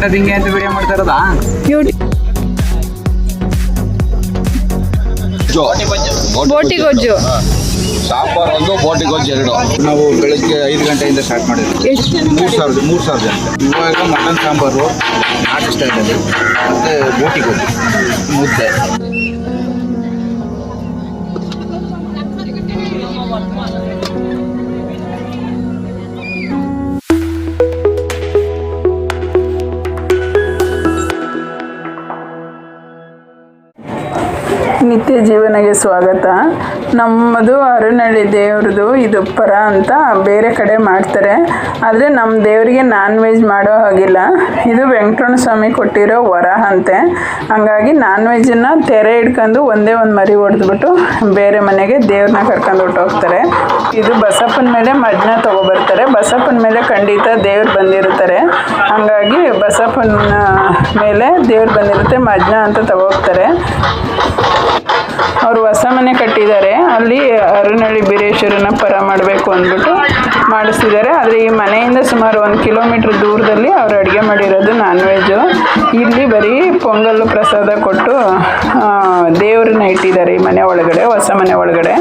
ಕಟ್ಟೋದು ಹಿಂಗೆ ಅಂತ ವಿಡಿಯೋ ಮಾಡ್ತಾ ಇರೋದಾ? ಬೋಟಿ ಗೊಜ್ಜು. ಸಾಂಬಾರ್ ಒಂದು ಬೋಟಿ ಗೊಜ್ಜು ಎರಡು. ನಾವು ಬೆಳಗ್ಗೆ ಐದು ಗಂಟೆಯಿಂದ ಸ್ಟಾರ್ಟ್ ಮಾಡಿದ್ವಿ. ಮೂರು ಸಾವಿರದ ಮೂರು ಸಾವಿರ ಜನ. ಇವಾಗ ಮಟನ್ ಸಾಂಬಾರು ನಾಟಿ ಸ್ಟೈಲಲ್ಲಿ ಮತ್ತು ಬೋಟಿ ಗೊಜ್ಜು ಮುದ್ದೆ. ಜೀವನಗೆ ಸ್ವಾಗತ. ನಮ್ಮದು ಅರನಹಳ್ಳಿ ದೇವ್ರದ್ದು ಇದು ಪರ ಅಂತ ಬೇರೆ ಕಡೆ ಮಾಡ್ತಾರೆ. ಆದರೆ ನಮ್ಮ ದೇವರಿಗೆ ನಾನ್ ವೆಜ್ ಮಾಡೋ ಹಾಗಿಲ್ಲ. ಇದು ವೆಂಕಟರಮಣ ಸ್ವಾಮಿ ಕೊಟ್ಟಿರೋ ವರ ಅಂತೆ. ಹಂಗಾಗಿ ನಾನ್ ವೆಜ್ಜನ್ನು ತೆರೆ ಹಿಡ್ಕೊಂಡು ಒಂದೇ ಒಂದು ಮರಿ ಹೊಡೆದ್ಬಿಟ್ಟು ಬೇರೆ ಮನೆಗೆ ದೇವ್ರನ್ನ ಕರ್ಕೊಂಡು ಹೊರ್ಟೋಗ್ತಾರೆ ಇದು ಬಸಪ್ಪನ ಮೇಲೆ ಮಜ್ನ ತಗೊಬರ್ತಾರೆ. ಬಸಪ್ಪನ ಮೇಲೆ ಖಂಡಿತ ದೇವ್ರು ಬಂದಿರ್ತಾರೆ. ಹಂಗಾಗಿ ಬಸಪ್ಪನ ಮೇಲೆ ದೇವ್ರು ಬಂದಿರುತ್ತೆ ಮಜ್ನ ಅಂತ ತಗೋಗ್ತಾರೆ ಅವರು ಹೊಸ ಮನೆ ಕಟ್ಟಿದ್ದಾರೆ. ಅಲ್ಲಿ ಅರುಣಳ್ಳಿ ಬೀರೇಶ್ವರನ ಪರ ಮಾಡಬೇಕು ಅಂದ್ಬಿಟ್ಟು ಮಾಡಿಸ್ತಿದ್ದಾರೆ ಆದರೆ ಈ ಮನೆಯಿಂದ ಸುಮಾರು ಒಂದು ಕಿಲೋಮೀಟ್ರ್ ದೂರದಲ್ಲಿ ಅವರು ಅಡುಗೆ ಮಾಡಿರೋದು ನಾನ್ ವೆಜ್ಜು ಇಲ್ಲಿ ಬರೀ ಪೊಂಗಲ್ಲು ಪ್ರಸಾದ ಕೊಟ್ಟು ದೇವ್ರನ್ನ ಇಟ್ಟಿದ್ದಾರೆ ಈ ಮನೆ ಒಳಗಡೆ, ಹೊಸ ಮನೆ ಒಳಗಡೆ.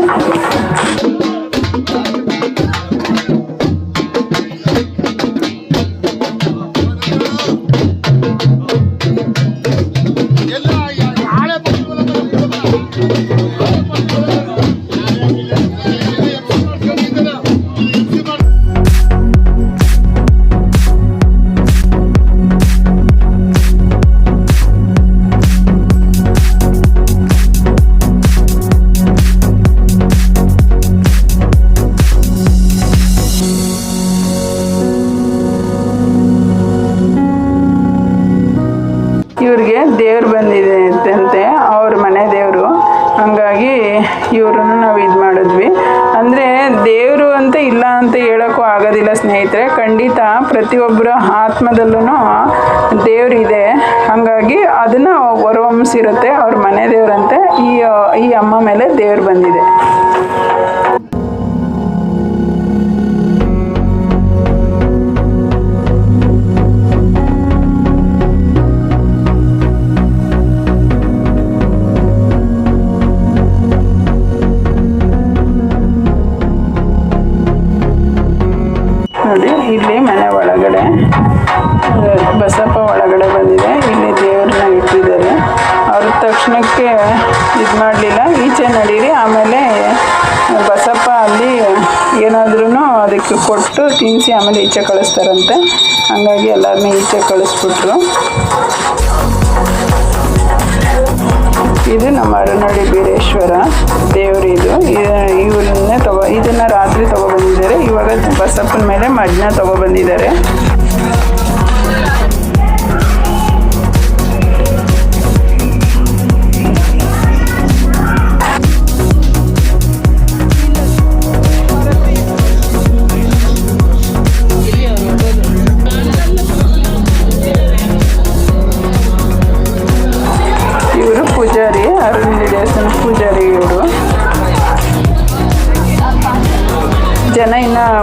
ಇಲ್ಲ ಅಂತ ಹೇಳೋಕ್ಕೂ ಆಗೋದಿಲ್ಲ ಸ್ನೇಹಿತರೆ. ಖಂಡಿತ ಪ್ರತಿಯೊಬ್ಬರ ಆತ್ಮದಲ್ಲೂ ದೇವರಿದೆ. ಹಾಗಾಗಿ ಅದನ್ನು ಹೊರಹೊಮ್ಮಿಸಿರುತ್ತೆ ಅವ್ರ ಮನೆ ದೇವರಂತೆ. ಈ ಈ ಅಮ್ಮ ಮೇಲೆ ದೇವ್ರು ಬಂದಿದೆ. ನೋಡಿ ಇಲ್ಲಿ ಮನೆ ಒಳಗಡೆ. ಬಸಪ್ಪ ಒಳಗಡೆ ಬಂದಿದೆ. ಇಲ್ಲಿ ದೇವ್ರನ್ನ ಇಟ್ಟಿದ್ದಾರೆ. ಅವ್ರ ತಕ್ಷಣಕ್ಕೆ ಇದು ಮಾಡಲಿಲ್ಲ. ಈಚೆ ನಡೀರಿ. ಆಮೇಲೆ ಬಸಪ್ಪ ಅಲ್ಲಿ ಏನಾದ್ರೂ ಅದಕ್ಕೆ ಕೊಟ್ಟು ತಿನ್ನಿಸಿ ಆಮೇಲೆ ಈಚೆ ಕಳಿಸ್ತಾರಂತೆ. ಹಂಗಾಗಿ ಎಲ್ಲರನ್ನೂ ಈಚೆ ಕಳಿಸ್ಬಿಟ್ರು. ಇದು, ನಮ್ಮ ಅರನಾಡಿ ಬೀರೇಶ್ವರ ದೇವರು ಇದು. ಇವರನ್ನೇ ತಗೋ ಇದನ್ನ ರಾತ್ರಿ ತಗೊಬಂದಿದ್ದಾರೆ ಇವಾಗ ಬಸಪ್ಪನ ಮೇಲೆ ಮಜ್ನ ತಗೊಬಂದಿದ್ದಾರೆ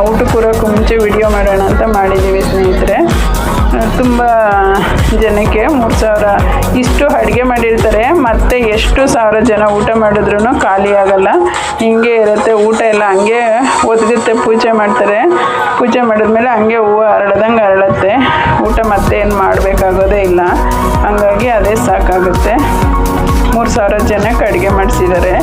ಊಟಕ್ಕೆ ಕೂರೋಕ್ಕೂ ಮುಂಚೆ ವಿಡಿಯೋ ಮಾಡೋಣ ಅಂತ ಮಾಡಿದ್ದೀವಿ ಸ್ನೇಹಿತರೆ. ತುಂಬ ಜನಕ್ಕೆ ಮೂರು ಸಾವಿರ ಇಷ್ಟು ಅಡುಗೆ ಮಾಡಿರ್ತಾರೆ. ಮತ್ತು ಎಷ್ಟು ಸಾವಿರ ಜನ ಊಟ ಮಾಡಿದ್ರೂ ಖಾಲಿ ಆಗೋಲ್ಲ. ಹಿಂಗೆ ಇರುತ್ತೆ ಊಟ ಎಲ್ಲ ಹಂಗೆ ಒದಗುತ್ತೆ ಪೂಜೆ ಮಾಡ್ತಾರೆ. ಪೂಜೆ ಮಾಡಿದ್ಮೇಲೆ ಹಂಗೆ ಹೂವು ಅರಳ್ದಂಗೆ ಅರಳುತ್ತೆ ಊಟ ಮತ್ತೆ ಏನು ಮಾಡಬೇಕಾಗೋದೇ ಇಲ್ಲ. ಹಂಗಾಗಿ ಅದೇ ಸಾಕಾಗುತ್ತೆ. ಮೂರು ಸಾವಿರ ಜನಕ್ಕೆ ಅಡುಗೆ ಮಾಡಿಸಿದ್ದಾರೆ.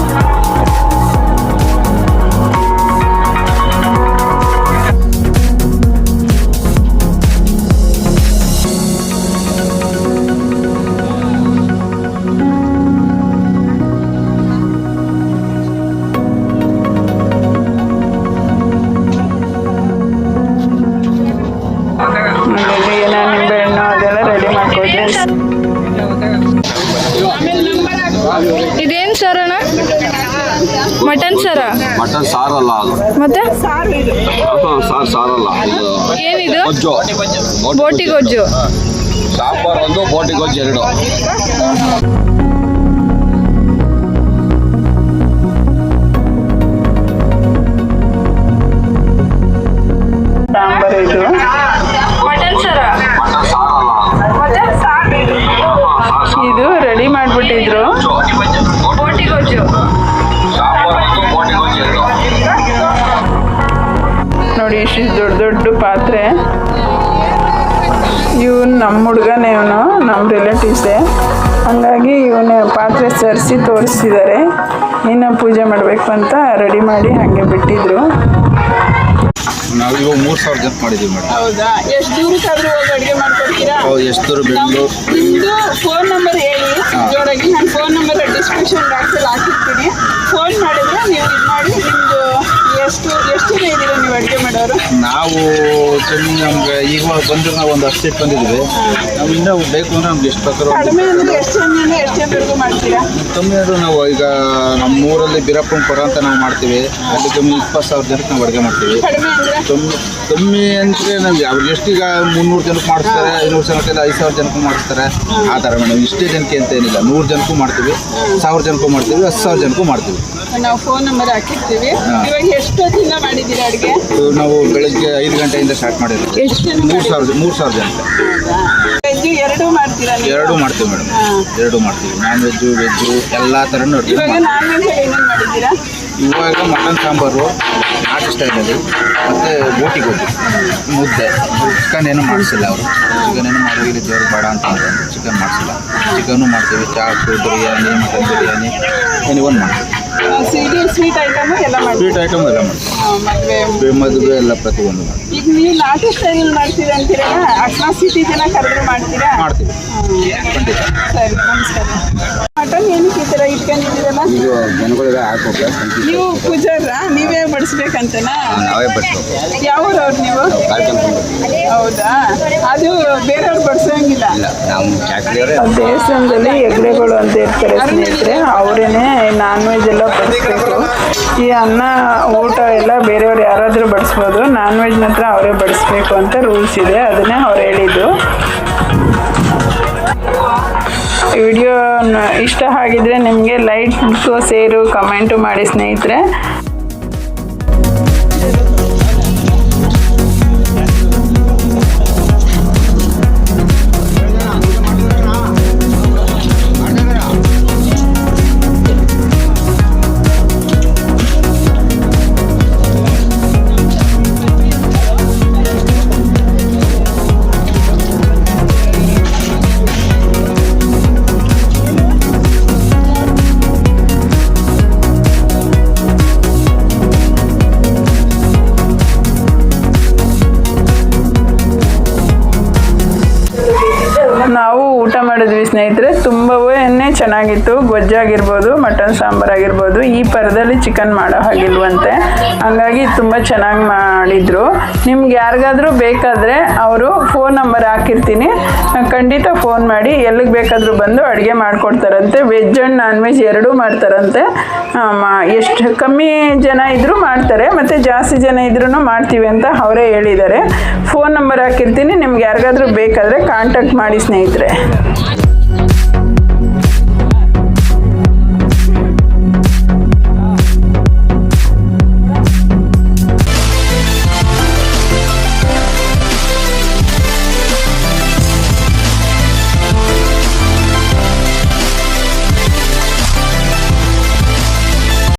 ಮತ್ತೆ? ಸಾರು ಸಾರಲ್ಲ. ಏನಿದು? ಗೊಜ್ಜು. ಬೋಟಿ ಗೊಜ್ಜು ಸಾಂಬಾರ್ ಒಂದು ಬೋಟಿ ಗೊಜ್ಜು ಎರಡು. ಸಾಂಬಾರ್ ಇದು ಇಷ್ಟು ದೊಡ್ಡ ದೊಡ್ಡ ಪಾತ್ರೆ. ಇವನು ನಮ್ಮ ಹುಡುಗನೇ ಇವನು ನಮ್ಮ ರಿಲೇಟಿವ್ಸೇ ಹಂಗಾಗಿ ಇವನು ಪಾತ್ರೆ ಸರಿಸಿ ತೋರಿಸಿದ್ದಾರೆ ಇನ್ನು ಪೂಜೆ ಮಾಡಬೇಕು ಅಂತ ರೆಡಿ ಮಾಡಿ ಹಾಗೆ ಬಿಟ್ಟಿದ್ರು. ನಾವು ಇವಾಗ ಮೂರು ಸಾವಿರ ಜನ ಮಾಡಿದ್ದೀವಿ ಮೇಡಮ್. ಹೌದಾ? ಎಷ್ಟು ದೂರಕ್ಕಾದ್ರೂ ಹೋಗಿ ಅಡುಗೆ ಮಾಡ್ಕೊಡ್ತೀರಾ? ಹೌದು ಎಷ್ಟು ದೂರ ಬೆಂಗಳೂರು? ನಿಮ್ಮದು ಫೋನ್ ನಂಬರ್ ಹೇಳಿ. ಜೋರಾಗಿ ನಾನು ಫೋನ್ ನಂಬರ್ ಡಿಸ್ಕ್ರಿಪ್ಷನ್ ಬಾಕ್ಸಲ್ಲಿ ಹಾಕಿರ್ತೀನಿ. ಫೋನ್ ಮಾಡಿದ್ರೆ ನೀವು ಇದು ಮಾಡಿ ನಿಮ್ಮದು ಎಷ್ಟು ಎಷ್ಟು ಜನ ಇದ್ದೀರಾ ನೀವು ಅಡುಗೆ ಮಾಡೋರು? ನಾವು ಕಮ್ಮಿ ನಮ್ಗೆ ಈಗ ಬಂದ್ರೆ ನಾವು ಒಂದು ಹತ್ತು ಸೀಟ್ ಬಂದಿದ್ದೀವಿ. ನಾವು ಇನ್ನೂ ಬೇಕು ಅಂದ್ರೆ ನಮ್ಗೆ ಎಷ್ಟು ಪ್ರಕಾರ ಕಡಿಮೆ ಅಂದರೆ ಎಷ್ಟು ಜನ ಎಷ್ಟು ಜನವರೆಗೂ ಮಾಡ್ತೀರಾ? ಕಮ್ಮಿ ಅಂದ್ರೆ ನಾವು ಈಗ ನಮ್ಮ ಊರಲ್ಲಿ ಬಿರಪ್ಪನ ಪರ ಅಂತ ನಾವು ಮಾಡ್ತೀವಿ. ಅಲ್ಲಿ ಕಮ್ಮಿ ಇಪ್ಪತ್ತು ಸಾವಿರ ಜನಕ್ಕೆ ನಾವು ಅಡುಗೆ ಮಾಡ್ತೀವಿ. ಕಡಿಮೆ ಅಂದರೆ? ಕಮ್ಮಿ ಕಮ್ಮಿ ಅಂದರೆ ನಮ್ಗೆ ಅವ್ರಿಗೆ ಎಷ್ಟೀಗ ಮುನ್ನೂರು ಜನಕ್ಕೆ ಮಾಡ್ತಾರೆ ಐನೂರು ಜನಕ್ಕೆಲ್ಲ ಐದು ಸಾವಿರ ಜನಕ್ಕೂ ಮಾಡಿಸ್ತಾರೆ. ಆ ಥರ ಮೇಡಮ್ ಇಷ್ಟೇ ಜನಕ್ಕೆ ಅಂತ ಏನಿಲ್ಲ. ನೂರು ಜನಕ್ಕೂ ಮಾಡ್ತೀವಿ ಸಾವಿರ ಜನಕ್ಕೂ ಮಾಡ್ತೀವಿ ಹತ್ತು ಸಾವಿರ ಜನಕ್ಕೂ ಮಾಡ್ತೀವಿ. ನಾವು ಫೋನ್ ನಂಬರ್ ಹಾಕಿರ್ತೀವಿ. ಇವಾಗ ಎಷ್ಟೊತ್ತಿಂದ ಮಾಡಿದ್ದೀರಾ ಅಡುಗೆ? ಇದು ನಾವು ಬೆಳಗ್ಗೆ ಐದು ಗಂಟೆಯಿಂದ ಸ್ಟಾರ್ಟ್ ಮಾಡಿದ್ರು ಎಷ್ಟು ಜನ ಮೂರು ಸಾವಿರ ಮೂರು ಸಾವಿರ ಜನಕ್ಕೆ ವೆಜ್ ಎರಡೂ ಮಾಡ್ತೀರಾ ನೀವು? ಎರಡೂ ಮಾಡ್ತೀವಿ ಮೇಡಮ್. ಎರಡೂ ಮಾಡ್ತೀವಿ. ನಾನ್ ವೆಜ್ಜು ವೆಜ್ಜು ಎಲ್ಲ ಥರನೂ ಅಡುಗೆ ಇವಾಗ ಮಾಡ್ತೀವಿ. ನಾನ್ ವೆಜ್ ಏನೇನು ಮಾಡಿದ್ದೀರಾ? ಇವಾಗ ಮಟನ್ ಸಾಂಬಾರು ನಾಟಿ ಸ್ಟೈಲಲ್ಲಿ ಮತ್ತು ಬೋಟಿ ಹೋಗಿ ಮುದ್ದೆ. ಚಿಕನ್ ಏನು ಮಾಡಿಸಿಲ್ಲ ಅವರು. ಚಿಕನ್ ಏನು ಇಲ್ಲಿ ದೇವ್ರು ಬೇಡ ಅಂತ. ಚಿಕನ್ ಮಾಡಿಸಿಲ್ಲ. ಚಿಕನ್ನು ಮಾಡ್ತೀವಿ. ಚಾಟು ಬಿರಿಯಾನಿ ಮಟನ್ ಬಿರಿಯಾನಿ ಒಂದು ಮಾಡ್ತೀವಿ. ಸ್ವೀಟ್ ಐಟಮ್ ಎಲ್ಲ ಮಾಡಿ ಸ್ವೀಟ್ ಐಟಮ್ ಎಲ್ಲ ಮಾಡಿ ಮದುವೆ ಮದುವೆ ಎಲ್ಲ ಪ್ರತಿಯೊಂದು ಈಗ ನೀವು ನಾಟಿ ಸ್ಟೈಲ್ ಮಾಡ್ತೀರಾ ಅಂತೀರಲ್ಲ ಅಟ್ರಾಸಿಟಿ ಸಿಟಿ ಜನ ಕರೆದ್ರೆ ಮಾಡ್ತೀರಾ? ಮಾಡ್ತೀವಿ. ಖಂಡಿತ. ಸರಿ ನಮಸ್ಕಾರ. ಮಟನ್ ಏನಕ್ಕೆ ಈ ಥರ ಇಟ್ಕೊಂಡಿದ್ದೀರಲ್ಲ? ಇದು ಜನಗಳಿಗೆ ನೀವು ಪೂಜಾರ ನೀವೇ ಬಡಿಸ್ಬೇಕಂತನಾ? ನಾವೇ ಬರ್ತೇವೆ ಯಾವ ಅವ್ರು ನೀವು ಹೌದಾ? ಅದು ಬೇರೆಯವ್ರು ಬಡಿಸೋಂಗಿಲ್ಲ. ಚಾಕ್ರಿಯವರೇ ದೇವಸ್ಥಾನದಲ್ಲಿ ಹೆಗ್ಡೆಗಳು ಅಂತ ಇರ್ತಾರೆ ಸ್ನೇಹಿತರೆ ಅವರೇನೆ ನಾನ್ ವೆಜ್ ಎಲ್ಲ ಬಡಿಸ್ಬೇಕು. ಈ ಅನ್ನ, ಊಟ ಎಲ್ಲ ಬೇರೆಯವ್ರು ಯಾರಾದರೂ ಬಡಿಸ್ಬೋದು. ನಾನ್ ವೆಜ್ ಮಾತ್ರ ಅವರೇ ಬಡಿಸ್ಬೇಕು ಅಂತ ರೂಲ್ಸ್ ಇದೆ. ಅದನ್ನೇ ಅವ್ರು ಹೇಳಿದ್ದು. ವಿಡಿಯೋ ಇಷ್ಟ ಆಗಿದ್ರೆ ನಿಮಗೆ ಲೈಕ್ಸು ಸೇರು ಕಮೆಂಟು ಮಾಡಿ ಸ್ನೇಹಿತರೆ. ಮಾಡಿದ್ವಿ ಸ್ನೇಹಿತರೆ. ತುಂಬವೇ ಚೆನ್ನಾಗಿತ್ತು. ಗೊಜ್ಜಾಗಿರ್ಬೋದು ಮಟನ್ ಸಾಂಬಾರ್ ಆಗಿರ್ಬೋದು. ಈ ಪರದಲ್ಲಿ ಚಿಕನ್ ಮಾಡೋ ಹಾಗಿಲ್ವಂತೆ. ಹಂಗಾಗಿ ತುಂಬ ಚೆನ್ನಾಗಿ ಮಾಡಿದರು. ನಿಮ್ಗೆ ಯಾರಿಗಾದರೂ ಬೇಕಾದರೆ ಅವರು ಫೋನ್ ನಂಬರ್ ಹಾಕಿರ್ತೀನಿ. ಖಂಡಿತ ಫೋನ್ ಮಾಡಿ ಎಲ್ಲಿಗೆ ಬೇಕಾದರೂ ಬಂದು ಅಡುಗೆ ಮಾಡಿಕೊಡ್ತಾರಂತೆ. ವೆಜ್ ಆ್ಯಂಡ್ ನಾನ್ ವೆಜ್ ಎರಡೂ ಮಾಡ್ತಾರಂತೆ. ಎಷ್ಟು ಕಮ್ಮಿ ಜನ ಇದ್ದರೂ ಮಾಡ್ತಾರೆ, ಮತ್ತು ಜಾಸ್ತಿ ಜನ ಇದ್ರೂ ಮಾಡ್ತೀವಿ ಅಂತ ಅವರೇ ಹೇಳಿದ್ದಾರೆ. ಫೋನ್ ನಂಬರ್ ಹಾಕಿರ್ತೀನಿ. ನಿಮ್ಗೆ ಯಾರಿಗಾದರೂ ಬೇಕಾದರೆ ಕಾಂಟ್ಯಾಕ್ಟ್ ಮಾಡಿ ಸ್ನೇಹಿತರೆ.